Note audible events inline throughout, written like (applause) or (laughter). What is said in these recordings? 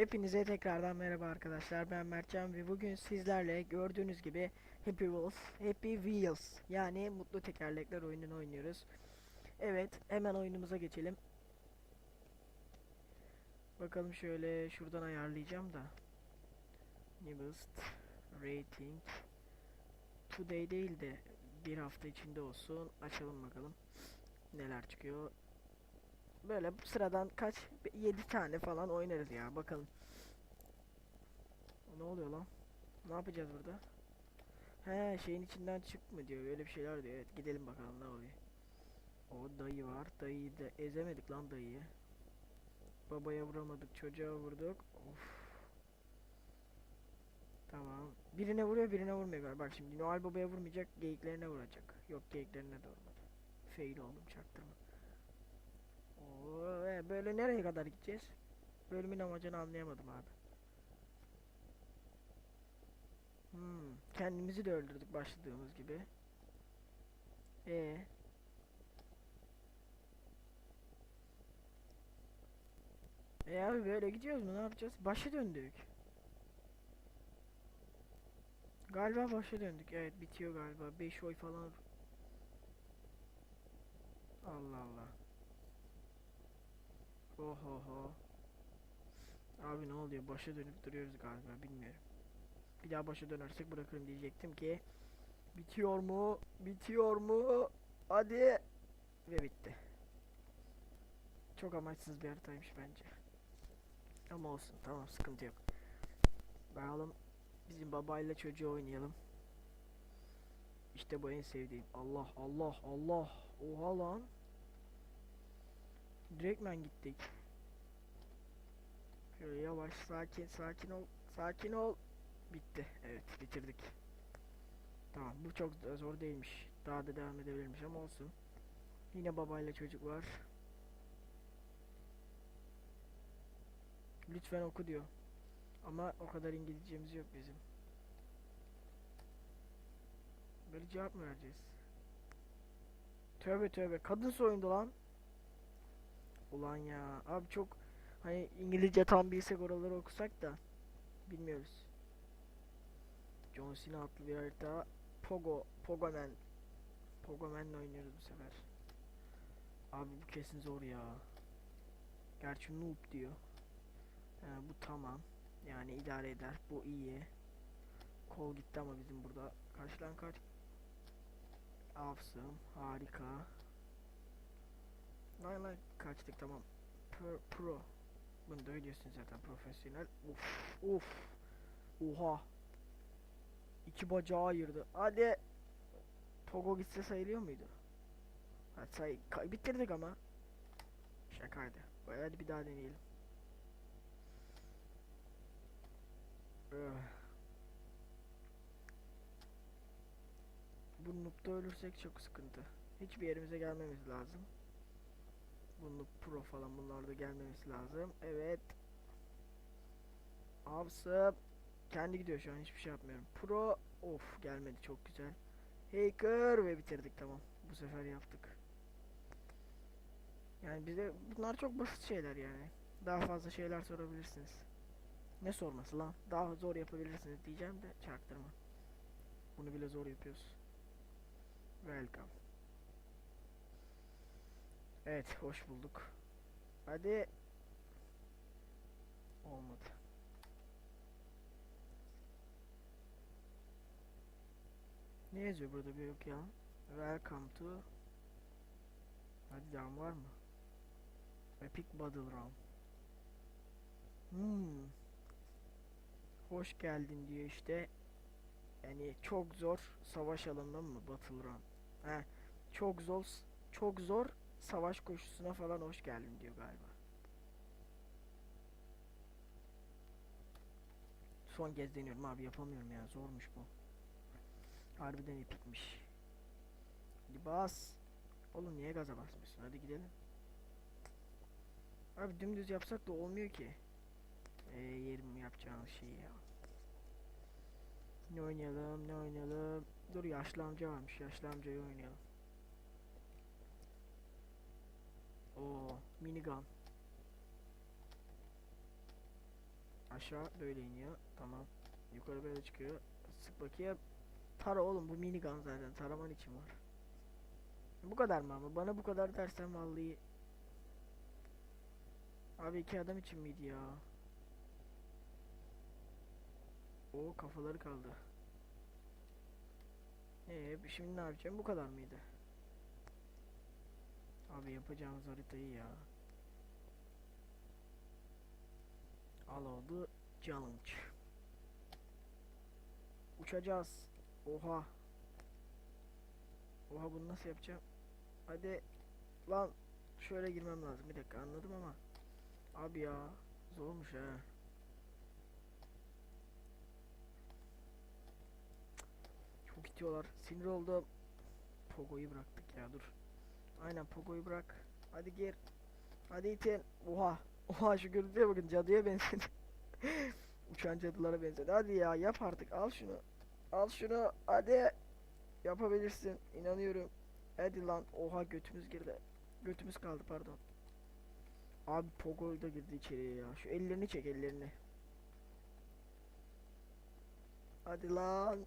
Hepinize tekrardan merhaba arkadaşlar. Ben Mertcan ve bugün sizlerle gördüğünüz gibi Happy Wheels, Happy Wheels yani mutlu tekerlekler oyununu oynuyoruz. Evet, hemen oyunumuza geçelim. Bakalım şöyle şuradan ayarlayacağım da. Newest Rating Today değil de bir hafta içinde olsun. Açalım bakalım. Neler çıkıyor. Böyle sıradan kaç 7 tane falan oynarız ya bakalım. Ne oluyor lan? Ne yapacağız burada? He şeyin içinden çık mı diyor. Öyle bir şeyler diyor. Evet gidelim bakalım ne oluyor. O dayı var. Dayıyı da ezemedik lan dayıyı. Babaya vuramadık. Çocuğa vurduk. Of. Tamam. Birine vuruyor birine vurmuyor galiba. Bak şimdi Noel babaya vurmayacak. Geyiklerine vuracak. Yok geyiklerine de vurmadı. Fail oldum çaktırma. Oo, e, böyle nereye kadar gideceğiz? Bölümün amacını anlayamadım abi. Hmm, kendimizi de öldürdük başladığımız gibi. E E abi böyle gidiyoruz mu? Ne yapacağız? Başa döndük. Galiba başa döndük. Evet bitiyor galiba. 5 oy falan. Allah Allah. Ohoho. Abi ne oluyor? Başa dönüp duruyoruz galiba. Bilmiyorum. Bir daha başa dönersek bırakırım diyecektim ki. Bitiyor mu? Bitiyor mu? Hadi. Ve bitti. Çok amaçsız bir haritaymış bence. Ama olsun. Tamam sıkıntı yok. Bakalım. Bizim babayla çocuğu oynayalım. İşte bu en sevdiğim. Allah Allah Allah. Oha lan. Direktmen gittik. Şöyle yavaş sakin sakin ol sakin ol. Bitti. Evet bitirdik. Tamam bu çok zor değilmiş. Daha da devam edebilirmiş ama olsun. Yine babayla çocuk var. Lütfen oku diyor. Ama o kadar İngilizcemiz yok bizim. Böyle cevap mı vereceğiz? Tövbe tövbe kadın soyundu lan. Ulan ya abi çok hani İngilizce tam bilsek oraları okusak da bilmiyoruz. John Cena adlı bir harita Pogo Pogoman Pogoman'la oynuyoruz bu sefer. Abi bu kesin zor ya. Gerçi noob diyor. He, bu tamam. Yani idare eder. Bu iyi. Kol gitti ama bizim burada. Kaç lan kaç? Awesome. Harika. Lan kaçtık tamam. Pro, pro. Bunu da biliyorsun zaten profesyonel. Uf uf. Oha. İki bacağı ayırdı. Hadi. Pogo gitse sayılıyor muydu? Hadi say bitirdik ama. Şakaydı. Hadi bir daha deneyelim. Öh. Bu noob'da ölürsek çok sıkıntı. Hiçbir yerimize gelmemiz lazım. Bunu pro falan bunlarda gelmemesi lazım. Evet. Avsıp. Kendi gidiyor şu an hiçbir şey yapmıyorum. Pro. Of gelmedi çok güzel. Hacker ve bitirdik tamam. Bu sefer yaptık. Yani bize bunlar çok basit şeyler yani. Daha fazla şeyler sorabilirsiniz. Ne sorması lan? Daha zor yapabilirsiniz diyeceğim de çaktırma. Bunu bile zor yapıyoruz. Welcome. Evet, hoş bulduk. Hadi. Olmadı. Ne yazıyor burada bir yok ya? Welcome to Hadi devam var mı? Epic Battle Round. Hmm. Hoş geldin diyor işte. Yani çok zor savaş alanı mı Battle Round? He. Çok zor çok zor savaş koşusuna falan hoş geldin diyor galiba. Son kez deniyorum abi yapamıyorum ya zormuş bu. Harbiden epikmiş. Hadi bas. Oğlum niye gaza basmıyorsun? Hadi gidelim. Abi dümdüz yapsak da olmuyor ki. Eee yerim yapacağın şey ya. Ne oynayalım ne oynayalım. Dur yaşlı amca varmış yaşlı amcayı oynayalım. Oo minigun. Aşağı böyle iniyor. Tamam. Yukarı böyle çıkıyor. Sık bakayım. Tara oğlum bu minigun zaten. Taraman için var. Bu kadar mı ama? Bana bu kadar dersen vallahi. Abi iki adam için miydi ya? O kafaları kaldı. Ee, şimdi ne yapacağım? Bu kadar mıydı? Abi yapacağımız haritayı ya. Al oldu challenge. Uçacağız. Oha. Oha bunu nasıl yapacağım? Hadi lan şöyle girmem lazım. Bir dakika anladım ama. Abi ya zormuş ha. Çok itiyorlar. Sinir oldum. Pogo'yu bıraktık ya dur. Aynen Pogo'yu bırak. Hadi gir. Hadi itin. Oha. Oha şu görüntüye bakın cadıya benzedi. (laughs) Uçan cadılara benzedi. Hadi ya yap artık al şunu. Al şunu hadi. Yapabilirsin. İnanıyorum. Hadi lan. Oha götümüz girdi. Götümüz kaldı pardon. Abi Pogo da girdi içeriye ya. Şu ellerini çek ellerini. Hadi lan.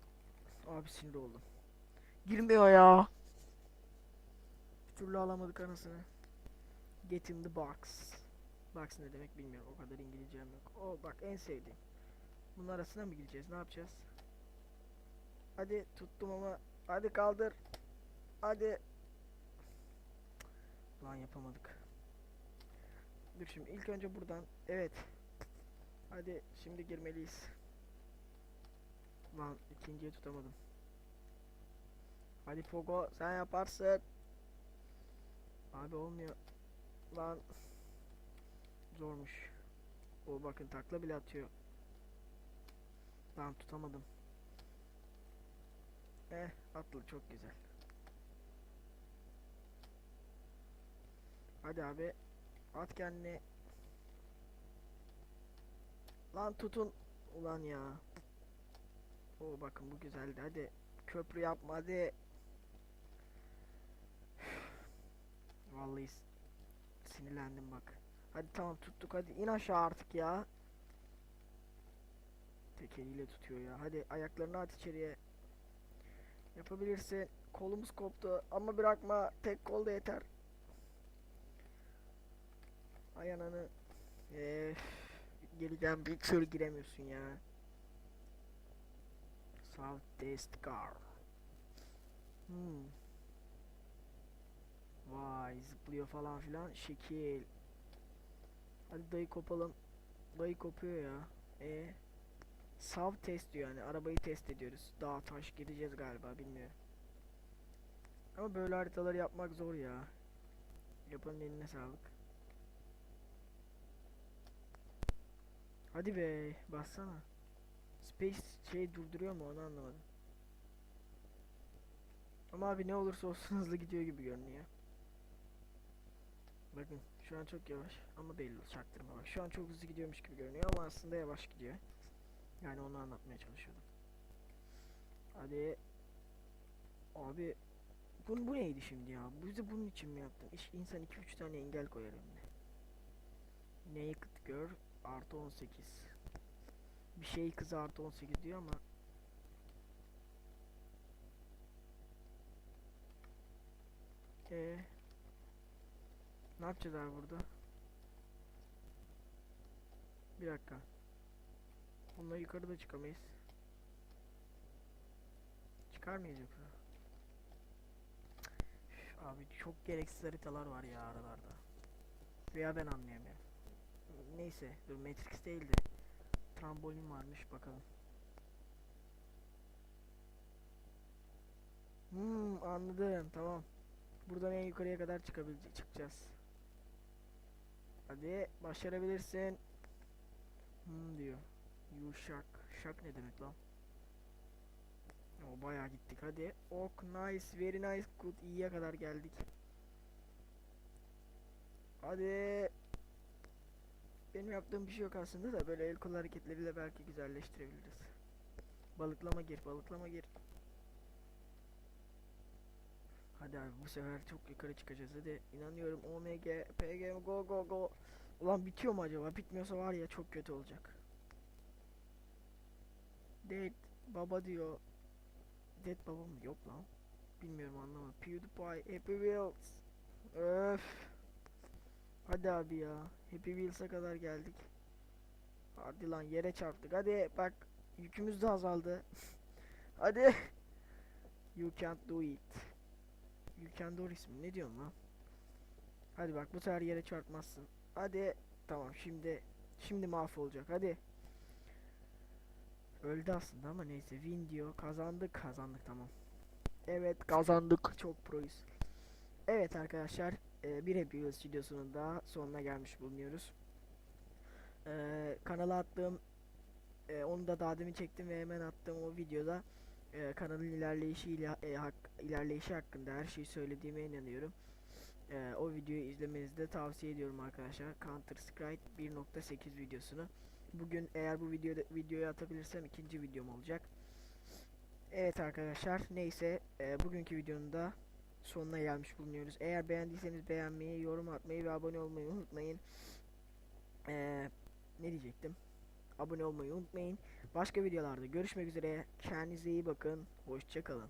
Abi sinir oldum. Girmiyor ya. Türlü alamadık anasını. Get in the box. Box ne demek bilmiyorum. O kadar İngilizcem yok. O bak en sevdiğim. Bunun arasına mı gireceğiz? Ne yapacağız? Hadi tuttum ama. Hadi kaldır. Hadi. Lan yapamadık. Dur şimdi ilk önce buradan. Evet. Hadi şimdi girmeliyiz. Lan ikinciyi tutamadım. Hadi Pogo sen yaparsın. Abi olmuyor. Lan. Zormuş. O bakın takla bile atıyor. Lan tutamadım. Eh atlı çok güzel. Hadi abi. At kendini. Lan tutun. Ulan ya. O bakın bu güzeldi. Hadi köprü yapma hadi. Vallahi sinirlendim bak. Hadi tamam tuttuk hadi in aşağı artık ya. Tek eliyle tutuyor ya. Hadi ayaklarını at içeriye. Yapabilirsin. Kolumuz koptu ama bırakma. Tek kol da yeter. Ay ananı. Eee geleceğim bir türlü giremiyorsun ya. Southeast Car. Hmm. Vay zıplıyor falan filan. Şekil. Hadi dayı kopalım. Dayı kopuyor ya. E Sav test diyor yani. Arabayı test ediyoruz. Dağ taş gideceğiz galiba bilmiyorum. Ama böyle haritaları yapmak zor ya. Yapanın eline sağlık. Hadi be bassana. Space şey durduruyor mu onu anlamadım. Ama abi ne olursa olsun (laughs) hızlı gidiyor gibi görünüyor. Bakın şu an çok yavaş ama belli çaktırma bak. Şu an çok hızlı gidiyormuş gibi görünüyor ama aslında yavaş gidiyor. Yani onu anlatmaya çalışıyordum. Hadi. Abi bu, bu neydi şimdi ya? Bu da bunun için mi yaptın? İş, insan 2-3 tane engel koyar önüne. Naked Girl artı 18. Bir şey kızı artı 18 diyor ama Ee, ne yapacağız burada? Bir dakika. Bununla yukarıda çıkamayız. Çıkar mıyız yoksa? Üf, abi çok gereksiz haritalar var ya aralarda. Veya ben anlayamıyorum. Neyse dur Matrix değil de trambolin varmış bakalım. Hmm anladım tamam. Buradan en yukarıya kadar çıkabilecek çıkacağız. Hadi başarabilirsin. Hmm diyor. Shark. Shark ne demek lan? O bayağı gittik hadi. Ok nice very nice good iyiye kadar geldik. Hadi. Benim yaptığım bir şey yok aslında da böyle el kol hareketleriyle belki güzelleştirebiliriz. Balıklama gir, balıklama gir. Hadi abi bu sefer çok yukarı çıkacağız hadi. İnanıyorum OMG, PG, go go go. Ulan bitiyor mu acaba? Bitmiyorsa var ya çok kötü olacak. Dead baba diyor. Dead baba mı? Yok lan. Bilmiyorum anlamadım. PewDiePie, Happy Wheels. Öf. Hadi abi ya. Happy Wheels'a kadar geldik. Hadi lan yere çarptık. Hadi bak yükümüz de azaldı. (laughs) Hadi. You can't do it. You can do it mi? Ne diyorsun lan? Hadi bak bu sefer yere çarpmazsın. Hadi. Tamam şimdi şimdi mahvolacak. Hadi. Öldü aslında ama neyse. Win diyor. Kazandık. Kazandık tamam. Evet kazandık. Çok proyuz. Evet arkadaşlar. e, bir Happy Wheels videosunun daha sonuna gelmiş bulunuyoruz. E, kanala attığım e, onu da daha demin çektim ve hemen attığım o videoda e, kanalın ilerleyişiyle e, hak- ilerleyişi hakkında her şeyi söylediğime inanıyorum. E, o videoyu izlemenizi de tavsiye ediyorum arkadaşlar. Counter Strike 1.8 videosunu. Bugün eğer bu videoda videoyu atabilirsem ikinci videom olacak. Evet arkadaşlar neyse e, bugünkü videonun da sonuna gelmiş bulunuyoruz. Eğer beğendiyseniz beğenmeyi, yorum atmayı ve abone olmayı unutmayın. E, ne diyecektim? Abone olmayı unutmayın. Başka videolarda görüşmek üzere. Kendinize iyi bakın. Hoşçakalın.